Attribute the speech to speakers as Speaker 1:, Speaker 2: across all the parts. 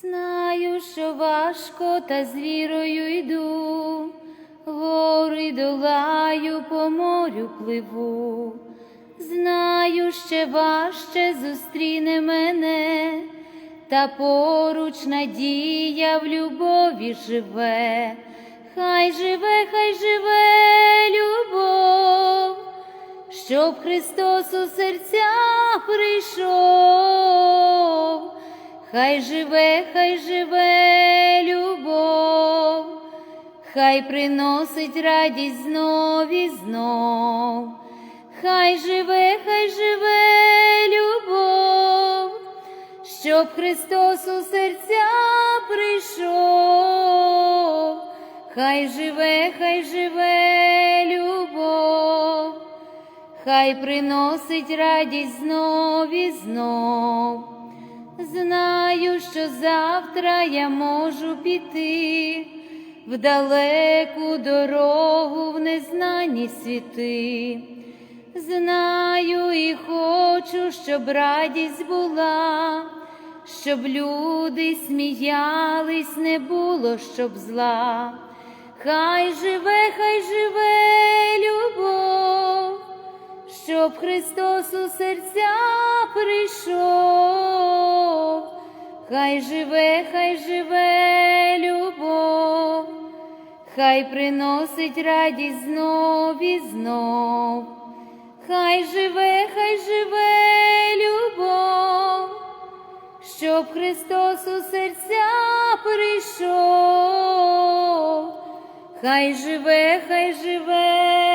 Speaker 1: Знаю, що важко, та з вірою йду, гори долаю, по морю пливу. Знаю, ще важче зустріне мене, та поруч надія в любові живе. Хай живе, хай живе любов, щоб Христос у серця прийшов. Хай живе, хай живе любов, хай приносить радість знов і знов. Хай живе, хай живе любов, щоб Христос у серця прийшов. Хай живе, хай живе любов, хай приносить радість знов і знов. Знаю, що завтра я можу піти в далеку дорогу в незнані світи. Знаю і хочу, щоб радість була, щоб люди сміялись, не було, щоб зла. Хай живе, хай живе любов, щоб Христос у серця прийшов, хай живе, хай живе любов, хай приносить радість знов і знов, хай живе, хай живе любов, щоб Христос у серця прийшов, хай живе, хай живе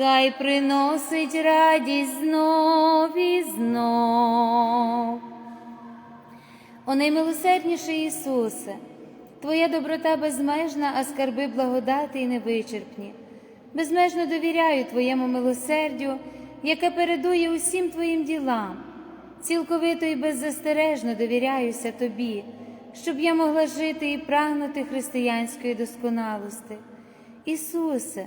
Speaker 1: хай приносить радість знов і знов. О наймилосердніший Ісусе, Твоя доброта безмежна, а скарби благодати і невичерпні. Безмежно довіряю Твоєму милосердю, яке передує усім Твоїм ділам. Цілковито і беззастережно довіряюся Тобі, щоб я могла жити і прагнути християнської досконалости. Ісусе,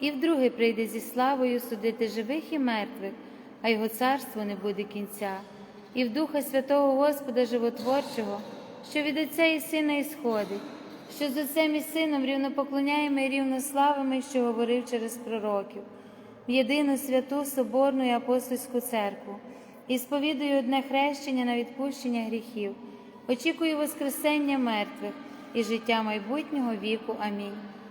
Speaker 1: і вдруге прийде зі славою судити живих і мертвих, а його царство не буде кінця, і в Духа Святого Господа Животворчого, що від Отця і Сина ісходить, що з Отцем і Сином рівнопоклоняємо і рівнославимо, що говорив через пророків, в єдину святу Соборну і апостольську церкву, і сповідую одне хрещення на відпущення гріхів, очікую Воскресення мертвих і життя майбутнього віку. Амінь.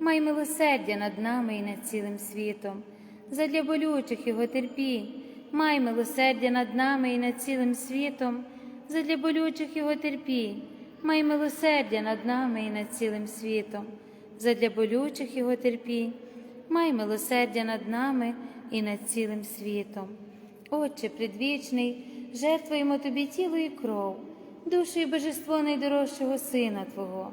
Speaker 1: май милосердя над нами і над цілим світом, задля болючих Його терпінь, май милосердя над нами і над цілим світом, задля болючих Його терпінь, май милосердя над нами і над цілим світом, задля болючих Його терпінь, май милосердя над нами і над цілим світом. Отче предвічний, жертвуємо Тобі тіло і кров, душу і божество найдорожчого Сина Твого,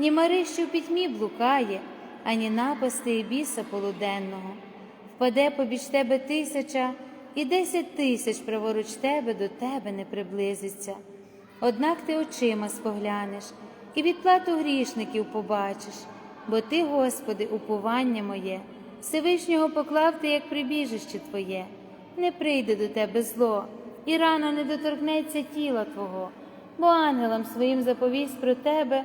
Speaker 1: ні мари, що в пітьмі блукає, ані напасти і біса полуденного. Впаде побіч тебе тисяча, і десять тисяч праворуч тебе до тебе не приблизиться. Однак ти очима споглянеш, і відплату грішників побачиш, бо ти, Господи, уповання моє, Всевишнього поклав ти, як прибіжище Твоє не прийде до тебе зло, і рана не доторкнеться тіла Твого, бо ангелам своїм заповість про тебе,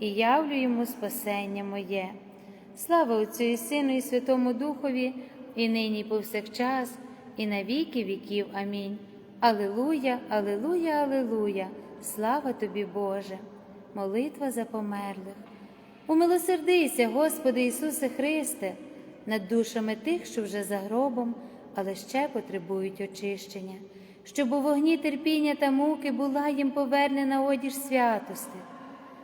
Speaker 1: і явлю йому спасення моє. Слава Отцю і Сину, і Святому Духові, і нині, і повсякчас, і на віки віків. Амінь. Алилуя, Алилуя, Алилуя, слава тобі, Боже, молитва за померлих. Умилосердися, Господи Ісусе Христе, над душами тих, що вже за гробом але ще потребують очищення, щоб у вогні терпіння та муки була їм повернена одіж святости.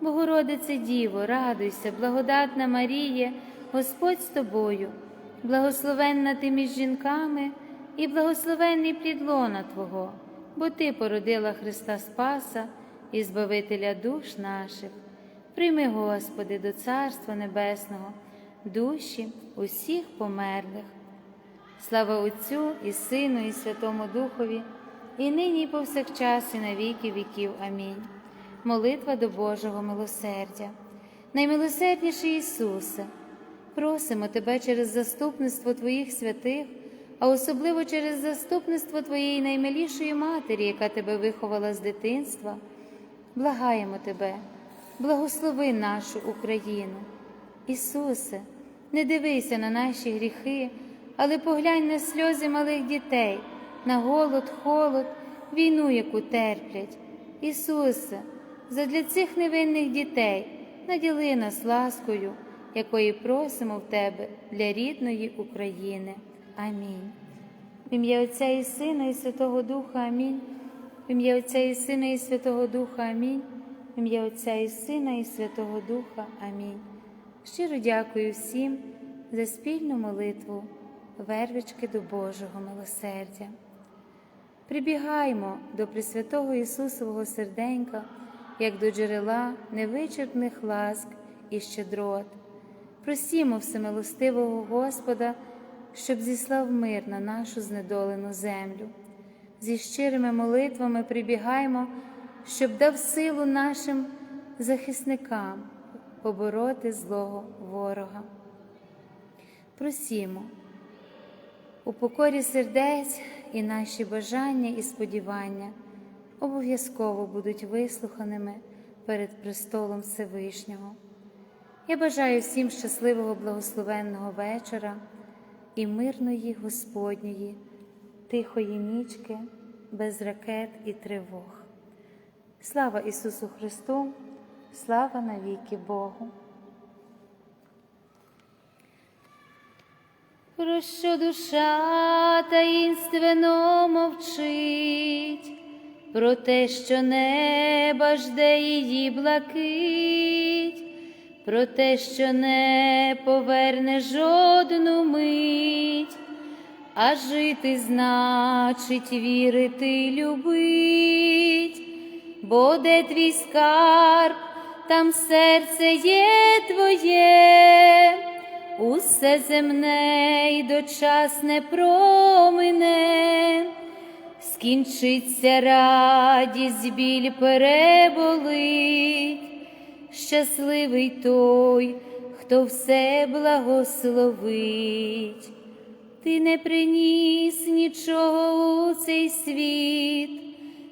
Speaker 1: Богородице Діво, радуйся, благодатна Маріє, Господь з тобою, благословенна ти між жінками і благословенний плід лона Твого, бо Ти породила Христа Спаса і Збавителя душ наших. Прийми, Господи, до Царства Небесного, душі усіх померлих. Слава Отцю і Сину, і Святому Духові, і нині, і повсякчас, і на віки віків. Амінь. Молитва до Божого милосердя. Наймилосердніший Ісусе, просимо Тебе через заступництво Твоїх святих, а особливо через заступництво Твоєї наймилішої Матері, яка Тебе виховала з дитинства. Благаємо Тебе, благослови нашу Україну. Ісусе, не дивися на наші гріхи, але поглянь на сльози малих дітей, на голод, холод, війну, яку терплять. Ісусе, задля цих невинних дітей наділи нас ласкою, якої просимо в Тебе для рідної України. Амінь. В ім'я Отця і Сина, і Святого Духа Амінь. В ім'я Отця і Сина, і Святого Духа Амінь. В ім'я Отця і Сина, і Святого Духа Амінь. Щиро дякую всім за спільну молитву, вервички до Божого милосердя. Прибігаймо до Пресвятого Ісусового серденька, як до джерела невичерпних ласк і щедрот. Просімо всемилостивого Господа, щоб зіслав мир на нашу знедолену землю. Зі щирими молитвами прибігаймо, щоб дав силу нашим захисникам побороти злого ворога. Просімо, у покорі сердець і наші бажання і сподівання обов'язково будуть вислуханими перед престолом Всевишнього. Я бажаю всім щасливого благословенного вечора і мирної Господньої, тихої нічки, без ракет і тривог. Слава Ісусу Христу! Слава навіки Богу! Про що душа таїнственно мовчить, про те, що неба жде її блакить, про те, що не поверне жодну мить, а жити значить вірити любить, бо де твій скарб, там серце є твоє. Усе земне й дочасне промине, скінчиться радість, біль переболить, щасливий той, хто все благословить. Ти не приніс нічого у цей світ,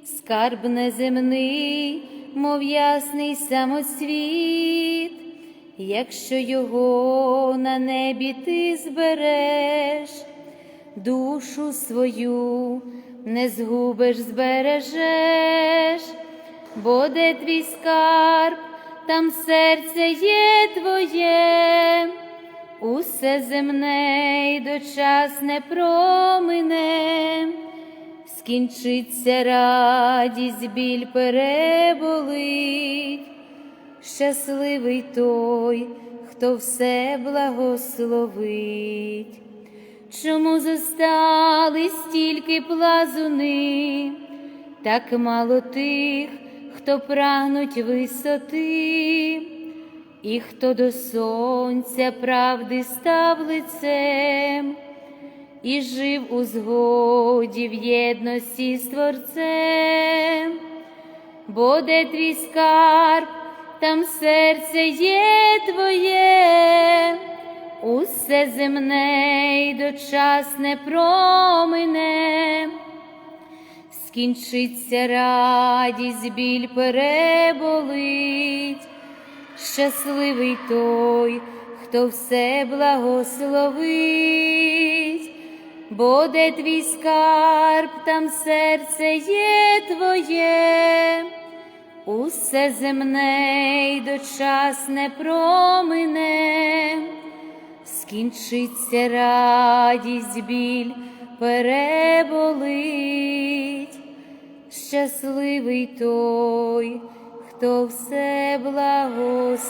Speaker 1: скарб неземний, мов ясний самоцвіт. Якщо його на небі ти збереш, душу свою не згубиш, збережеш, бо де твій скарб, там серце є твоє, усе земне й дочасне промине. Скінчиться радість, біль переболить щасливий той, хто все благословить. Чому зостали стільки плазуни, так мало тих, хто прагнуть висоти, і хто до сонця правди став лицем, і жив у згоді в єдності з Творцем, бо де твій скарб, там серце є твоє, усе земне й дочасне промине, скінчиться радість, біль переболить, щасливий той, хто все благословить, бо де твій скарб, там серце є твоє. Усе земне й дочасне промине, скінчиться радість, біль переболить, щасливий той, хто все благословив.